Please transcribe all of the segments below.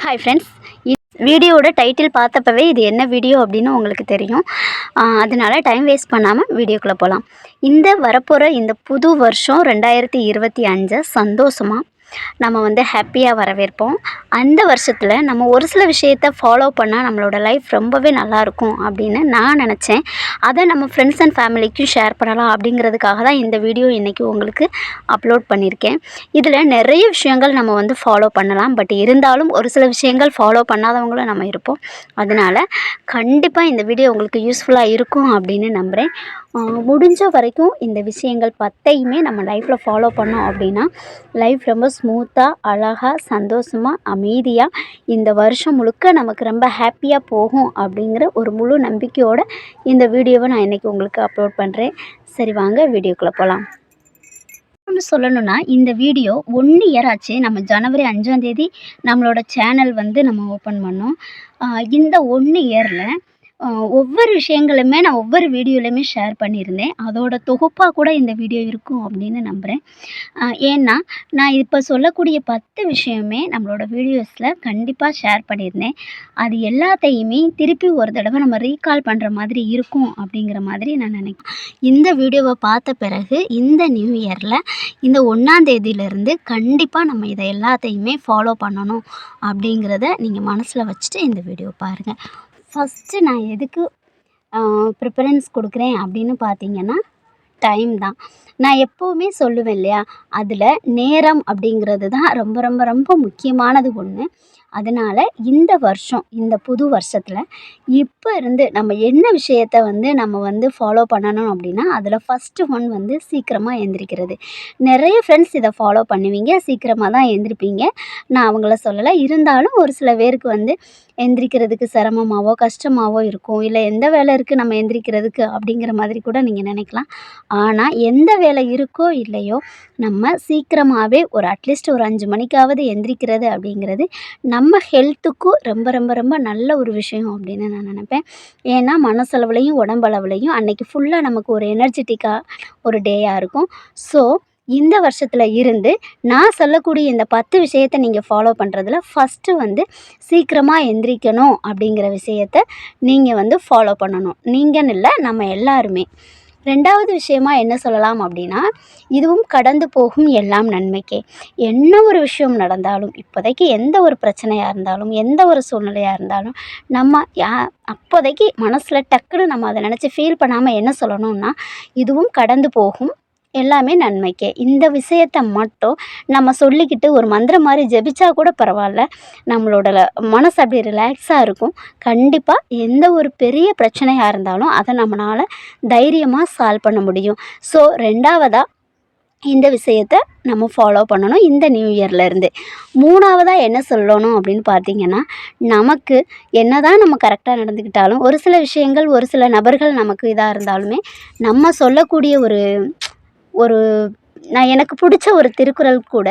Hi friends வீடியோவோட title பார்த்தப்பவே இது என்ன வீடியோ அப்படின்னு உங்களுக்கு தெரியும். அதனால் அதனால டைம் வேஸ்ட் பண்ணாமல் வீடியோக்குள்ளே போகலாம் இந்த வரப்போகிற இந்த புது வருஷம் ரெண்டாயிரத்தி இருபத்தி அஞ்சை சந்தோஷமாக நம்ம வந்து ஹாப்பியாக வரவேற்போம். அந்த வருஷத்தில் நம்ம ஒரு சில விஷயத்த ஃபாலோ பண்ணால் நம்மளோட லைஃப் ரொம்பவே நல்லாயிருக்கும் அப்படின்னு நான் நினச்சேன். அதை நம்ம ஃப்ரெண்ட்ஸ் அண்ட் ஃபேமிலிக்கும் ஷேர் பண்ணலாம் அப்படிங்கிறதுக்காக தான் இந்த வீடியோ இன்றைக்கி உங்களுக்கு அப்லோட் பண்ணியிருக்கேன். இதில் நிறைய விஷயங்கள் நம்ம வந்து ஃபாலோ பண்ணலாம். பட் இருந்தாலும் ஒரு சில விஷயங்கள் ஃபாலோ பண்ணாதவங்களும் நம்ம இருப்போம். அதனால் கண்டிப்பாக இந்த வீடியோ உங்களுக்கு யூஸ்ஃபுல்லாக இருக்கும் அப்படின்னு நம்புகிறேன் முடிஞ்ச வரைக்கும் இந்த விஷயங்கள் பத்தையுமே நம்ம லைஃப்பில் ஃபாலோ பண்ணோம் அப்படின்னா லைஃப் ரொம்ப ஸ்மூத்தாக அழகாக சந்தோஷமாக அமைதியாக இந்த வருஷம் முழுக்க நமக்கு ரொம்ப ஹாப்பியாக போகும் அப்படிங்கிற ஒரு முழு நம்பிக்கையோடு இந்த வீடியோவை நான் இன்றைக்கி உங்களுக்கு அப்லோட் பண்ணுறேன் சரி வாங்க வீடியோக்குள்ளே போகலாம் ஒன்று சொல்லணும்னா இந்த வீடியோ ஒன்று இயர் ஆச்சு. நம்ம ஜனவரி அஞ்சாம் தேதி நம்மளோட சேனல் வந்து நம்ம ஓப்பன் பண்ணோம். இந்த ஒன்று இயரில் ஒவ்வொரு விஷயங்களுமே நான் ஒவ்வொரு வீடியோலையுமே ஷேர் பண்ணியிருந்தேன். அதோட தொகுப்பாக கூட இந்த வீடியோ இருக்கும் அப்படின்னு நம்புகிறேன் ஏன்னா நான் இப்போ சொல்லக்கூடிய பத்து விஷயமே நம்மளோட வீடியோஸில் கண்டிப்பாக ஷேர் பண்ணியிருந்தேன். அது எல்லாத்தையுமே திருப்பி ஒரு தடவை நம்ம ரீகால் பண்ணுற மாதிரி இருக்கும் அப்படிங்கிற மாதிரி நான் நினைக்கிறேன். இந்த வீடியோவை பார்த்த பிறகு இந்த நியூ இயரில் இந்த ஒன்றாந்தேதியிலேருந்து கண்டிப்பாக நம்ம இதை எல்லாத்தையுமே ஃபாலோ பண்ணணும் அப்படிங்கிறத நீங்கள் மனசில் வச்சுட்டு இந்த வீடியோ பாருங்கள் ஃபஸ்ட்டு நான் எதுக்கு ப்ரிஃபரன்ஸ் கொடுக்குறேன் அப்படின்னு பார்த்தீங்கன்னா டைம் தான். நான் எப்போவுமே சொல்லுவேன் இல்லையா அதில் நேரம் அப்படிங்கிறது தான் ரொம்ப ரொம்ப ரொம்ப முக்கியமானது ஒன்று அதனால் இந்த வருஷம் இந்த புது வருஷத்தில் இப்போ இருந்து நம்ம என்ன விஷயத்த வந்து நம்ம வந்து ஃபாலோ பண்ணணும் அப்படின்னா அதில் ஃபஸ்ட்டு ஒன் வந்து சீக்கிரமாக எழுந்திரிக்கிறது நிறைய ஃப்ரெண்ட்ஸ் இதை ஃபாலோ பண்ணுவீங்க சீக்கிரமாக தான் எழுந்திரிப்பீங்க நான் அவங்கள சொல்லலை. இருந்தாலும் ஒரு சில பேருக்கு வந்து எந்திரிக்கிறதுக்கு சிரமமாகவோ கஷ்டமாவோ இருக்கும். இல்லை எந்த வேலை இருக்குது நம்ம எந்திரிக்கிறதுக்கு அப்படிங்கிற மாதிரி கூட நீங்கள் நினைக்கலாம். ஆனால் எந்த வேலை இருக்கோ இல்லையோ நம்ம சீக்கிரமாகவே ஒரு அட்லீஸ்ட் ஒரு அஞ்சு மணிக்காவது எந்திரிக்கிறது அப்படிங்கிறது நம்ம ஹெல்த்துக்கும் ரொம்ப ரொம்ப ரொம்ப நல்ல ஒரு விஷயம் அப்படின்னு நான் நினைப்பேன். ஏன்னா மனசளவுலையும் உடம்பளவுலையும் அன்றைக்கி ஃபுல்லாக நமக்கு ஒரு எனர்ஜெட்டிக்காக ஒரு டேயாக இருக்கும். ஸோ இந்த வருஷத்தில் இருந்து நான் சொல்லக்கூடிய இந்த பத்து விஷயத்தை நீங்கள் ஃபாலோ பண்ணுறதுல ஃபஸ்ட்டு வந்து சீக்கிரமாக எந்திரிக்கணும் அப்படிங்கிற விஷயத்த நீங்கள் வந்து ஃபாலோ பண்ணணும். நீங்கன்னு இல்லை நம்ம எல்லாருமே. ரெண்டாவது விஷயமா என்ன சொல்லலாம் அப்படின்னா இதுவும் கடந்து போகும் எல்லாம் நன்மைக்கே. என்ன ஒரு விஷயம் நடந்தாலும் இப்போதைக்கு எந்த ஒரு பிரச்சனையாக இருந்தாலும் எந்த ஒரு சூழ்நிலையாக இருந்தாலும் நம்ம யா அப்போதைக்கு மனசில் டக்குன்னு நம்ம அதை நினச்சி ஃபீல் பண்ணாமல் என்ன சொல்லணும்னா இதுவும் கடந்து போகும் எல்லாமே நன்மைக்கே. இந்த விஷயத்த மட்டும் நம்ம சொல்லிக்கிட்டு ஒரு மந்திரம் மாதிரி ஜெபிச்சா கூட பரவாயில்ல. நம்மளோட மனசு அப்படி ரிலாக்ஸாக இருக்கும். கண்டிப்பாக எந்த ஒரு பெரிய பிரச்சனையாக இருந்தாலும் அதை நம்மளால் தைரியமாக சால்வ் பண்ண முடியும். ஸோ ரெண்டாவதாக இந்த விஷயத்த நம்ம ஃபாலோ பண்ணணும் இந்த நியூ இயர்லேருந்து மூணாவதாக என்ன சொல்லணும் அப்படின்னு பார்த்தீங்கன்னா நமக்கு என்னதான் நம்ம கரெக்டாக நடந்துக்கிட்டாலும் ஒரு சில விஷயங்கள் ஒரு சில நபர்கள் நமக்கு இதாக இருந்தாலுமே நம்ம சொல்லக்கூடிய ஒரு ஒரு நான் எனக்கு பிடிச்ச ஒரு திருக்குறள் கூட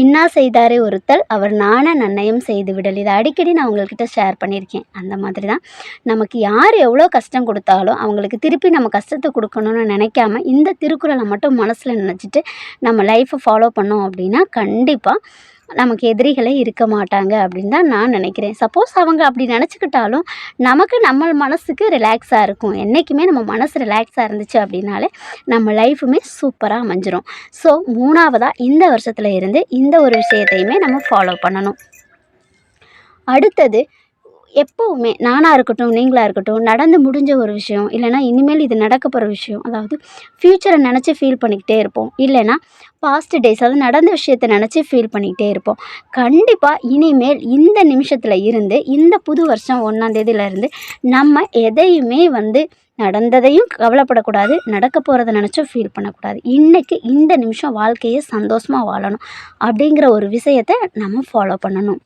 இன்னா செய்தாரே ஒருத்தல் அவர் நாண நன்னயம் செய்து விடல். இதை அடிக்கடி நான் உங்கள்கிட்ட ஷேர் பண்ணியிருக்கேன். அந்த மாதிரி தான் நமக்கு யார் எவ்வளோ கஷ்டம் கொடுத்தாலும் அவங்களுக்கு திருப்பி நம்ம கஷ்டத்தை கொடுக்கணும்னு நினைக்காம இந்த திருக்குறளை மட்டும் மனசில் நினச்சிட்டு நம்ம லைஃப்பை ஃபாலோ பண்ணோம் அப்படின்னா கண்டிப்பாக நமக்கு எதிரிகளே இருக்க மாட்டாங்க அப்படின்னு தான் நான் நினைக்கிறேன். சப்போஸ் அவங்க அப்படி நினச்சிக்கிட்டாலும் நமக்கு நம்ம மனசுக்கு ரிலாக்ஸாக இருக்கும். என்றைக்குமே நம்ம மனசு ரிலாக்ஸாக இருந்துச்சு அப்படின்னாலே நம்ம லைஃபுமே சூப்பராக அமைஞ்சிரும். ஸோ மூணாவதாக இந்த வருஷத்தில் இருந்து இந்த ஒரு விஷயத்தையுமே நம்ம ஃபாலோ பண்ணணும். அடுத்தது எப்போவுமே நானாக இருக்கட்டும் நீங்களாக இருக்கட்டும் நடந்து முடிஞ்ச ஒரு விஷயம் இல்லைனா இனிமேல் இது நடக்க போகிற விஷயம் அதாவது ஃப்யூச்சரை நினச்சி ஃபீல் பண்ணிக்கிட்டே இருப்போம். இல்லைனா பாஸ்ட் டேஸ் அதாவது நடந்த விஷயத்தை நினச்சி ஃபீல் பண்ணிக்கிட்டே இருப்போம். கண்டிப்பாக இனிமேல் இந்த நிமிஷத்தில் இருந்து இந்த புது வருஷம் ஒன்றாந்தேதியிலேருந்து நம்ம எதையுமே வந்து நடந்ததையும் கவலைப்படக்கூடாது நடக்க போகிறத நினச்சும் ஃபீல் பண்ணக்கூடாது. இன்றைக்கி இந்த நிமிஷம் வாழ்க்கையை சந்தோஷமாக வாழணும் அப்படிங்கிற ஒரு விஷயத்தை நம்ம ஃபாலோ பண்ணணும்.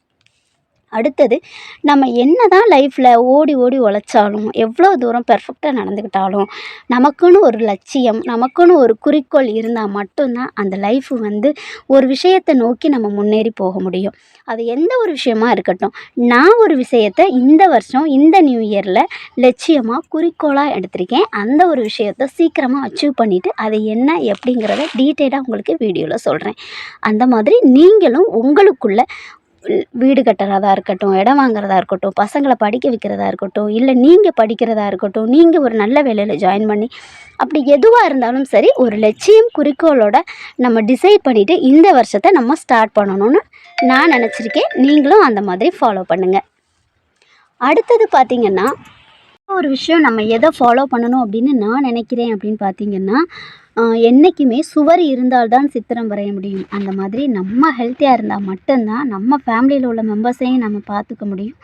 அடுத்தது நம்ம என்ன தான் லைஃப்பில் ஓடி ஓடி உழைச்சாலும் எவ்வளோ தூரம் பெர்ஃபெக்டாக நடந்துக்கிட்டாலும் நமக்குன்னு ஒரு லட்சியம் நமக்குன்னு ஒரு குறிக்கோள் இருந்தால் மட்டும்தான் அந்த லைஃப் வந்து ஒரு விஷயத்தை நோக்கி நம்ம முன்னேறி போக முடியும். அது எந்த ஒரு விஷயமா இருக்கட்டும் நான் ஒரு விஷயத்தை இந்த வருஷம் இந்த நியூ இயரில் லட்சியமாக குறிக்கோளாக எடுத்திருக்கேன். அந்த ஒரு விஷயத்தை சீக்கிரமாக அச்சீவ் பண்ணிவிட்டு அது என்ன எப்படிங்கிறத டீட்டெயிலாக உங்களுக்கு வீடியோவில் சொல்கிறேன் அந்த மாதிரி நீங்களும் உங்களுக்குள்ள வீடு கட்டுறதா இருக்கட்டும் இடம் வாங்குறதா இருக்கட்டும் பசங்களை படிக்க வைக்கிறதா இருக்கட்டும் இல்லை நீங்கள் படிக்கிறதா இருக்கட்டும் நீங்கள் ஒரு நல்ல வேலையில் ஜாயின் பண்ணி அப்படி எதுவாக இருந்தாலும் சரி ஒரு லட்சியம் குறிக்கோளோட நம்ம டிசைட் பண்ணிவிட்டு இந்த வருஷத்தை நம்ம ஸ்டார்ட் பண்ணணும்னு நான் நினச்சிருக்கேன். நீங்களும் அந்த மாதிரி ஃபாலோ பண்ணுங்கள் அடுத்தது பார்த்திங்கன்னா ஒரு விஷயம் நம்ம எதை ஃபாலோ பண்ணணும் அப்படின்னு நான் நினைக்கிறேன் அப்படின்னு பார்த்தீங்கன்னா என்றைக்குமே சுவர் இருந்தால்தான் சித்திரம் வரைய முடியும். அந்த மாதிரி நம்ம ஹெல்த்தியாக இருந்தால் மட்டும்தான் நம்ம ஃபேமிலியில் உள்ள மெம்பர்ஸையும் நம்ம பார்த்துக்க முடியும்.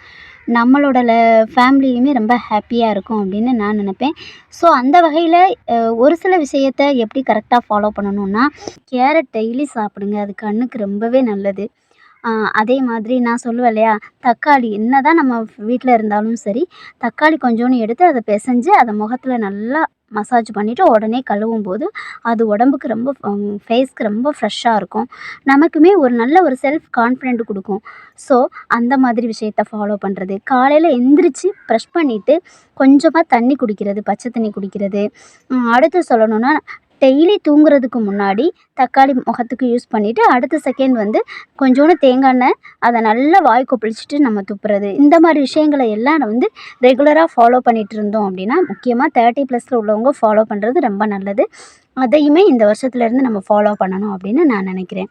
நம்மளோட ல ஃபேமிலியுமே ரொம்ப ஹாப்பியாக இருக்கும் அப்படின்னு நான் நினைப்பேன். ஸோ அந்த வகையில் ஒரு சில விஷயத்தை எப்படி கரெக்டாக ஃபாலோ பண்ணணும்னா கேரட் டெய்லி சாப்பிடுங்க. அது கண்ணுக்கு ரொம்பவே நல்லது. அதே மாதிரி நான் சொல்லுவேன் இல்லையா? தக்காளி என்ன தான் நம்ம வீட்டில் இருந்தாலும் சரி தக்காளி கொஞ்சோண்டு எடுத்து அதை பிசைஞ்சு அதை முகத்தில் நல்லா மசாஜ் பண்ணிவிட்டு உடனே கழுவும் போது அது உடம்புக்கு ரொம்ப ஃபேஸ்க்கு ரொம்ப ஃப்ரெஷ்ஷாக இருக்கும். நமக்குமே ஒரு நல்ல ஒரு செல்ஃப் கான்ஃபிடென்ட் கொடுக்கும். ஸோ அந்த மாதிரி விஷயத்த ஃபாலோ பண்ணுறது காலையில் எந்திரிச்சு ப்ரெஷ் பண்ணிவிட்டு கொஞ்சமாக தண்ணி குடிக்கிறது பச்சை தண்ணி குடிக்கிறது. அடுத்து சொல்லணுன்னா டெய்லி தூங்குறதுக்கு முன்னாடி தக்காளி முகத்துக்கு யூஸ் பண்ணிவிட்டு அடுத்த செகண்ட் வந்து கொஞ்சோண்டு தேங்காய் எண்ணெய் அதை நல்லா வாய் கொப்பளிச்சுட்டு நம்ம துப்புறது. இந்த மாதிரி விஷயங்களை எல்லாம் வந்து ரெகுலராக ஃபாலோ பண்ணிகிட்டு இருந்தோம் அப்படின்னா முக்கியமாக தேர்ட்டி ப்ளஸில் உள்ளவங்க ஃபாலோ பண்ணுறது ரொம்ப நல்லது. அதையுமே இந்த வருஷத்துலேருந்து நம்ம ஃபாலோ பண்ணணும் அப்படின்னு நான் நினைக்கிறேன்.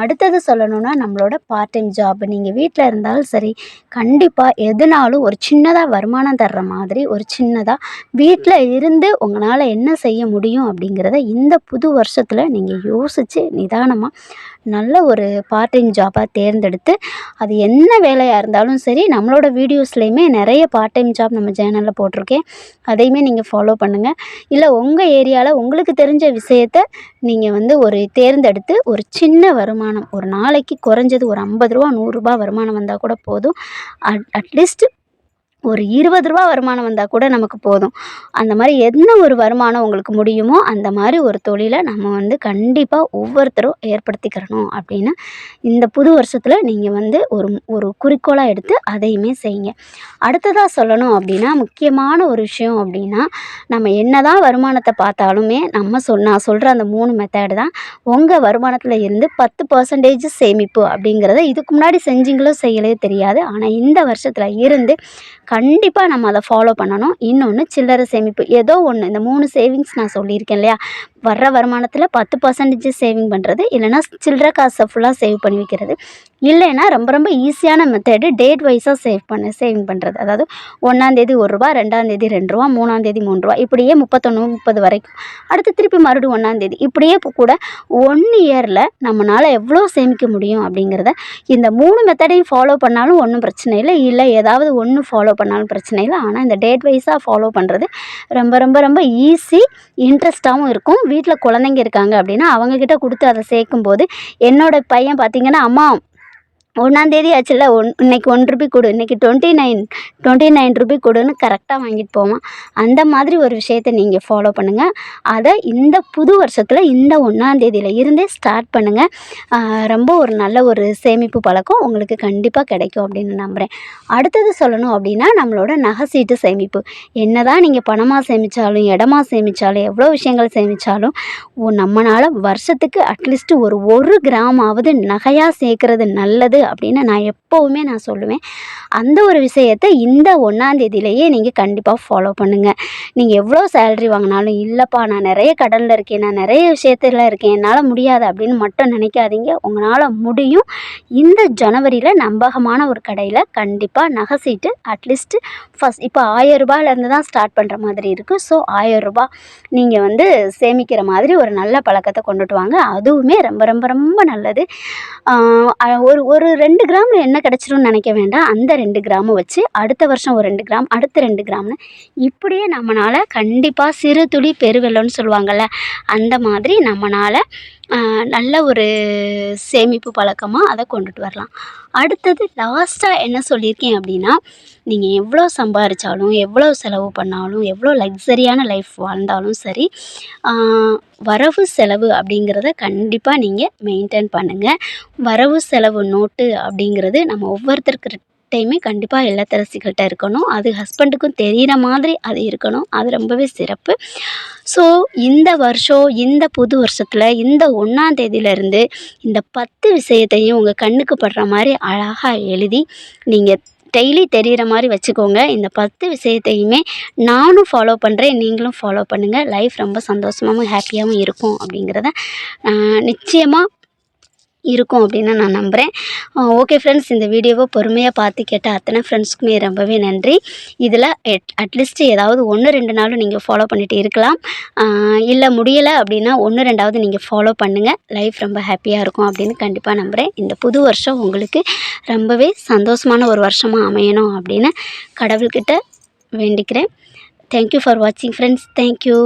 அடுத்தது சொல்லணும்னா நம்மளோட பார்ட் டைம் ஜாப் நீங்கள் வீட்டில் இருந்தாலும் சரி கண்டிப்பாக எதுனாலும் ஒரு சின்னதாக வருமானம் தர்ற மாதிரி ஒரு சின்னதாக வீட்டில் இருந்து உங்களால் என்ன செய்ய முடியும் அப்படிங்கிறத இந்த புது வருஷத்தில் நீங்கள் யோசித்து நிதானமாக நல்ல ஒரு பார்ட் டைம் ஜாப்பாக தேர்ந்தெடுத்து அது என்ன வேலையாக இருந்தாலும் சரி நம்மளோட வீடியோஸ்லேயுமே நிறைய பார்ட் டைம் ஜாப் நம்ம சேனலில் போட்டிருக்கேன். அதையுமே நீங்கள் ஃபாலோ பண்ணுங்கள் இல்லை உங்கள் ஏரியாவில் உங்களுக்கு தெரிஞ்ச விஷயத்த நீங்கள் வந்து ஒரு தேர்ந்தெடுத்து ஒரு சின்ன வருமானம் ஒரு நாளைக்கு குறைஞ்சது ஒரு ஐம்பது ரூபா நூறுரூபா வருமானம் வந்தால் கூட போதும். அட் அட்லீஸ்ட் ஒரு இருபது ரூபா வருமானம் வந்தால் கூட நமக்கு போதும். அந்த மாதிரி என்ன ஒரு வருமானம் உங்களுக்கு முடியுமோ அந்த மாதிரி ஒரு தொழிலை நம்ம வந்து கண்டிப்பாக ஒவ்வொருத்தரும் ஏற்படுத்திக்கிறணும் அப்படின்னு இந்த புது வருஷத்தில் நீங்கள் வந்து ஒரு ஒரு குறிக்கோளாக எடுத்து அதையுமே செய்யுங்க. அடுத்ததாக சொல்லணும் அப்படின்னா முக்கியமான ஒரு விஷயம் அப்படின்னா நம்ம என்ன தான் வருமானத்தை பார்த்தாலுமே நம்ம சொல் நான் சொல்கிற அந்த மூணு மெத்தேடு தான் உங்கள் வருமானத்தில் இருந்து பத்து பர்சன்டேஜ் சேமிப்பு அப்படிங்கிறத இதுக்கு முன்னாடி செஞ்சிங்களோ செய்யலையோ தெரியாது. ஆனால் இந்த வருஷத்தில் இருந்து கண்டிப்பாக நம்ம அதை ஃபாலோ பண்ணணும். இன்னொன்று சில்லறை சேமிப்பு. ஏதோ ஒன்று இந்த மூணு சேவிங்ஸ் நான் சொல்லியிருக்கேன் இல்லையா? வர்ற வருமானத்தில் பத்து பர்சன்டேஜ் சேவிங் பண்ணுறது இல்லைன்னா சில்லற காசை ஃபுல்லாக சேவ் பண்ணி வைக்கிறது. இல்லைன்னா ரொம்ப ரொம்ப ஈஸியான மெத்தடு டேட் வைஸாக சேவ் பண்ண சேவிங் பண்ணுறது அதாவது ஒன்றாந்தேதி ஒரு ரூபா ரெண்டாந்தேதி ரெண்டு ரூபா மூணாந்தேதி மூணு ரூபா இப்படியே முப்பத்தொன்று முப்பது வரைக்கும். அடுத்து திருப்பி மறுபடியும் ஒன்றாந்தேதி இப்படியே இப்போ கூட ஒன் இயரில் நம்மளால் எவ்வளோ சேமிக்க முடியும் அப்படிங்கிறத இந்த மூணு மெத்தடையும் ஃபாலோ பண்ணாலும் ஒன்றும் பிரச்சனை இல்லை. இல்லை ஏதாவது ஒன்று ஃபாலோ பண்ணாலும் பிரச்சனை இல்லை. ஆனால் இந்த டேட் வைஸாக ஃபாலோ பண்ணுறது ரொம்ப ரொம்ப ரொம்ப ஈஸி இன்ட்ரெஸ்ட்டாகவும் இருக்கும். வீட்டில் குழந்தைங்க இருக்காங்க அப்படின்னா அவங்கக்கிட்ட கொடுத்து அதை சேர்க்கும்போது என்னோட பையன் பார்த்திங்கன்னா அம்மா ஒன்றாந்தேதி ஆச்சுல்ல ஒன் இன்னைக்கு ஒன் ருபி கொடு. இன்னைக்கு twenty nine twenty nine rupee கொடுன்னு கரெக்டாக வாங்கிட்டு போவான் அந்த மாதிரி ஒரு விஷயத்தை நீங்கள் ஃபாலோ பண்ணுங்கள் அதை இந்த புது வருஷத்தில் இந்த ஒன்றாந்தேதியில் இருந்தே ஸ்டார்ட் பண்ணுங்கள் ரொம்ப ஒரு நல்ல ஒரு சேமிப்பு பழக்கம் உங்களுக்கு கண்டிப்பாக கிடைக்கும் அப்படின்னு நம்புகிறேன் அடுத்தது சொல்லணும் அப்படின்னா நம்மளோட நகை சீட்டு சேமிப்பு. என்ன தான் நீங்கள் பணமாக சேமித்தாலும் இடமா சேமித்தாலும் எவ்வளோ விஷயங்கள் சேமித்தாலும் நம்மளால் வருஷத்துக்கு அட்லீஸ்ட் ஒரு ஒரு கிராமாவது நகையாக சேர்க்குறது நல்லது அப்படின்னு நான் எப்போவுமே நான் சொல்லுவேன். அந்த ஒரு விஷயத்தை இந்த ஒன்றாந்தேதியிலேயே நீங்கள் கண்டிப்பாக ஃபாலோ பண்ணுங்கள் நீங்கள் எவ்வளோ சேலரி வாங்கினாலும் இல்லைப்பா நான் நிறைய கடனில் இருக்கேன் நான் நிறைய விஷயத்தில் இருக்கேன் என்னால் முடியாது அப்படின்னு மட்டும் நினைக்காதீங்க. உங்களால் முடியும். இந்த ஜனவரியில் நம்பகமான ஒரு கடையில் கண்டிப்பாக நகை சீட்டு அட்லீஸ்ட்டு ஃபஸ்ட் இப்போ ஆயிரம் ரூபாயிலேருந்து தான் ஸ்டார்ட் பண்ணுற மாதிரி இருக்குது ஸோ ஆயிரம் ரூபாய் நீங்கள் வந்து சேமிக்கிற மாதிரி ஒரு நல்ல பழக்கத்தை கொண்டுட்டு வாங்க. அதுவுமே ரொம்ப ரொம்ப ரொம்ப நல்லது. ஒரு ஒரு ரெண்டு கிராமில் என்ன கிடச்சிரும்னு நினைக்க வேண்டாம். அந்த ரெண்டு கிராமை வச்சு அடுத்த வருஷம் ஒரு ரெண்டு கிராம் அடுத்த ரெண்டு கிராம்னு இப்படியே நம்மளால் கண்டிப்பாக சிறு துளி பெருவெள்ளம்னு சொல்லுவாங்கள்ல அந்த மாதிரி நம்மளால் நல்ல ஒரு சேமிப்பு பழக்கமாக அதை கொண்டுட்டு வரலாம். அடுத்தது லாஸ்ட்டாக என்ன சொல்லியிருக்கேன் அப்படின்னா நீங்கள் எவ்வளோ சம்பாதிச்சாலும் எவ்வளோ செலவு பண்ணாலும் எவ்வளோ லக்ஸரியான லைஃப் வாழ்ந்தாலும் சரி வரவு செலவு அப்படிங்கிறத கண்டிப்பாக நீங்கள் மெயின்டைன் பண்ணுங்கள் வரவு செலவு நோட்டு அப்படிங்கிறது நம்ம ஒவ்வொருத்தருக்கு டைமே கண்டிப்பாக இல்லத்தரசிகள்கிட்ட இருக்கணும். அது ஹஸ்பண்டுக்கும் தெரிகிற மாதிரி அது இருக்கணும். அது ரொம்பவே சிறப்பு. ஸோ இந்த வருஷம் இந்த புது வருஷத்தில் இந்த ஒன்றாம் தேதியிலேருந்து இந்த பத்து விஷயத்தையும் உங்கள் கண்ணுக்கு படுற மாதிரி அழகாக எழுதி நீங்கள் டெய்லி தெரிகிற மாதிரி வச்சுக்கோங்க. இந்த பத்து விஷயத்தையுமே நானும் ஃபாலோ பண்ணுறேன் நீங்களும் ஃபாலோ பண்ணுங்கள் லைஃப் ரொம்ப சந்தோஷமாகவும் ஹாப்பியாகவும் இருக்கும் அப்படிங்கிறத நிச்சயமாக இருக்கும் அப்படின்னு நான் நம்புகிறேன் ஓகே ஃப்ரெண்ட்ஸ் இந்த வீடியோவை பொறுமையாக பார்த்து கேட்ட அத்தனை ஃப்ரெண்ட்ஸ்க்குமே ரொம்பவே நன்றி. இதில் எட் அட்லீஸ்ட் ஏதாவது ஒன்று ரெண்டு நாளும் நீங்கள் ஃபாலோ பண்ணிட்டு இருக்கலாம். இல்லை முடியலை அப்படின்னா ஒன்று ரெண்டாவது நீங்கள் ஃபாலோ பண்ணுங்கள் லைஃப் ரொம்ப ஹாப்பியாக இருக்கும் அப்படின்னு கண்டிப்பாக நம்புகிறேன் இந்த புது வருஷம் உங்களுக்கு ரொம்பவே சந்தோஷமான ஒரு வருஷமாக அமையணும் அப்படின்னு கடவுள்கிட்ட வேண்டிக்கிறேன். தேங்க்யூ ஃபார் வாட்சிங் ஃப்ரெண்ட்ஸ் தேங்க்யூ